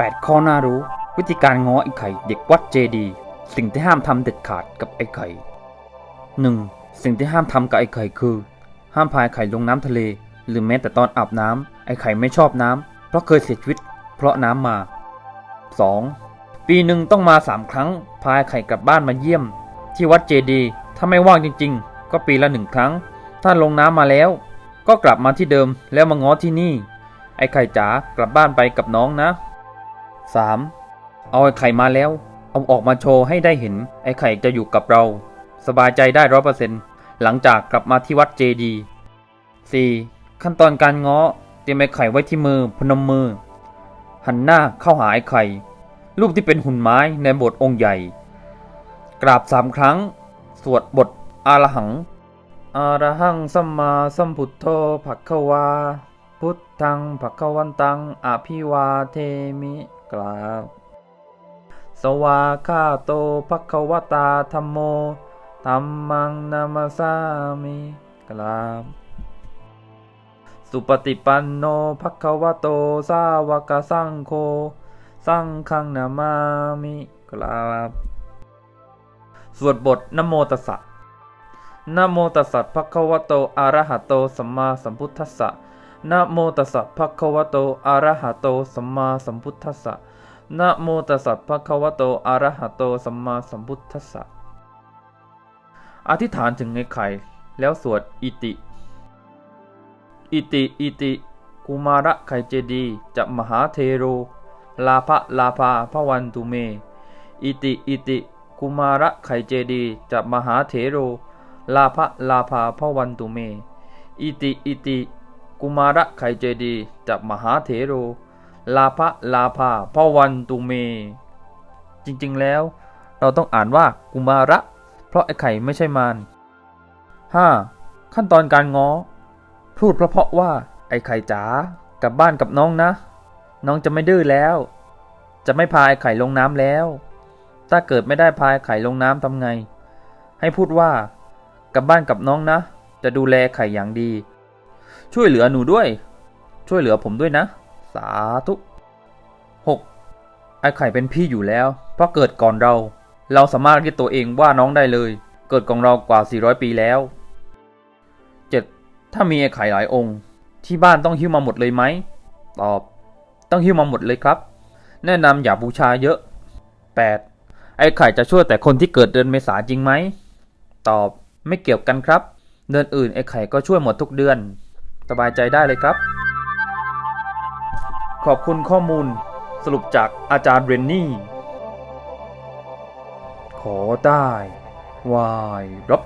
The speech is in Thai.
8 ข้อน่ารู้ วิธีการง้อไอ้ไข่ เด็กวัดเจดี สิ่งที่ห้ามทำเด็ดขาดกับไอ้ไข่ 1. สิ่งที่ห้ามทำกับไอ้ไข่คือ ห้ามพาไอ้ไข่ลงน้ำทะเล หรือแม้แต่ตอนอาบน้ำไอ้ไข่ไม่ชอบน้ำเพราะเคยเสียชีวิต เพราะน้ำมา 2. ปีหนึ่งต้องมา 3 ครั้ง พาไอ้ไข่กลับบ้านมาเยี่ยม ที่วัดเจดี ถ้าไม่ว่างจริง ๆ ก็ปีละหนึ่งครั้ง ถ้าลงน้ำมาแล้ว ก็กลับมาที่เดิมแล้วมาง้อที่นี่ ไอ้ไข่จ๋ากลับบ้านไปกับน้องนะ 3. เอาไอ้ไข่มาแล้ว เอาออกมาโชว์ให้ได้เห็น ไอ้ไข่จะอยู่กับเรา สบายใจได้ร้อเปอร์เซ็นต์หลังจากกลับมาที่วัดเจดี 4. ขั้นตอนการง้อเตรียมไอ้ไข่ไว้ที่มือพนมมือ หันหน้าเข้าหาไอ้ไข่ รูปที่เป็นหุ่นไม้ในโบสถ์องค์ใหญ่ กราบสามครั้ง สวดบทอารหังอารหังสัมมาสัมพุทโธภักควา พุทธังภักวันตังอภิวาเทมิ กราบ สวาคาโตภักวตาธรรมโมธัมมังนามาสามิกราบ สุปฏิปันโนภควโตสาวกสังโฆสังฆังนามามิกราบ สวดบทนโมตัสสะนโมตัสสะภะคะวโตอะระหะโตสัมมาสัมพุทธัสสะ นะโมตัสสะภะคะวะโตอะระหะโตสัมมาสัมพุทธัสสะนะโมตัสสะภะคะวะโตอะระหะโตสัมมาสัมพุทธัสสะอธิษฐานถึงไอ้ไข่แล้วสวดอิติ อิติ อิติกุมาระไข่เจดีย์จะมหาเทโร ลาภะลาภาพระวันตุเม อิติ อิติกุมาระไข่เจดีย์จะมหาเถโร ลาภะลาภาพระวันตุเม อิติ อิติ กุมาระไข่เจดีย์จะมหาเถโร ลาภะลาภาพวันตุเม จริงๆแล้ว เราต้องอ่านว่ากุมาระ เพราะไอ้ไข่ไม่ใช่มาร 5. ขั้นตอนการง้อ พูดเพราะๆว่าไอ้ไข่จ๋ากลับบ้านกับน้องนะ น้องจะไม่ดื้อแล้ว จะไม่พาไอ้ไข่ลงน้ำแล้ว ถ้าเกิดไม่ได้พาไอ้ไข่ลงน้ำทำไง ให้พูดว่ากลับบ้านกับน้องนะ จะดูแลไข่อย่างดี ช่วยเหลือหนูด้วย ช่วยเหลือผมด้วยนะ สาธุ 6. ไอ้ไข่เป็นพี่อยู่แล้ว เพราะเกิดก่อนเรา เราสามารถเรียกตัวเองว่าน้องได้เลย เกิดก่อนเรากว่า 400 ปีแล้ว 7. ถ้ามีไอ้ไข่หลายองค์ ที่บ้านต้องหิ้วมาหมดเลยไหม ตอบ ต้องหิ้วมาหมดเลยครับ แนะนำอย่าบูชาเยอะ 8. ไอ้ไข่จะช่วยแต่คนที่เกิดเดือนเมษาจริงไหม ตอบ ไม่เกี่ยวกันครับ เดือนอื่นไอ้ไข่ก็ช่วยหมดทุกเดือน สบายใจได้เลยครับ ขอบคุณข้อมูลสรุปจากอาจารย์เรนนี่ ขอได้วายรับ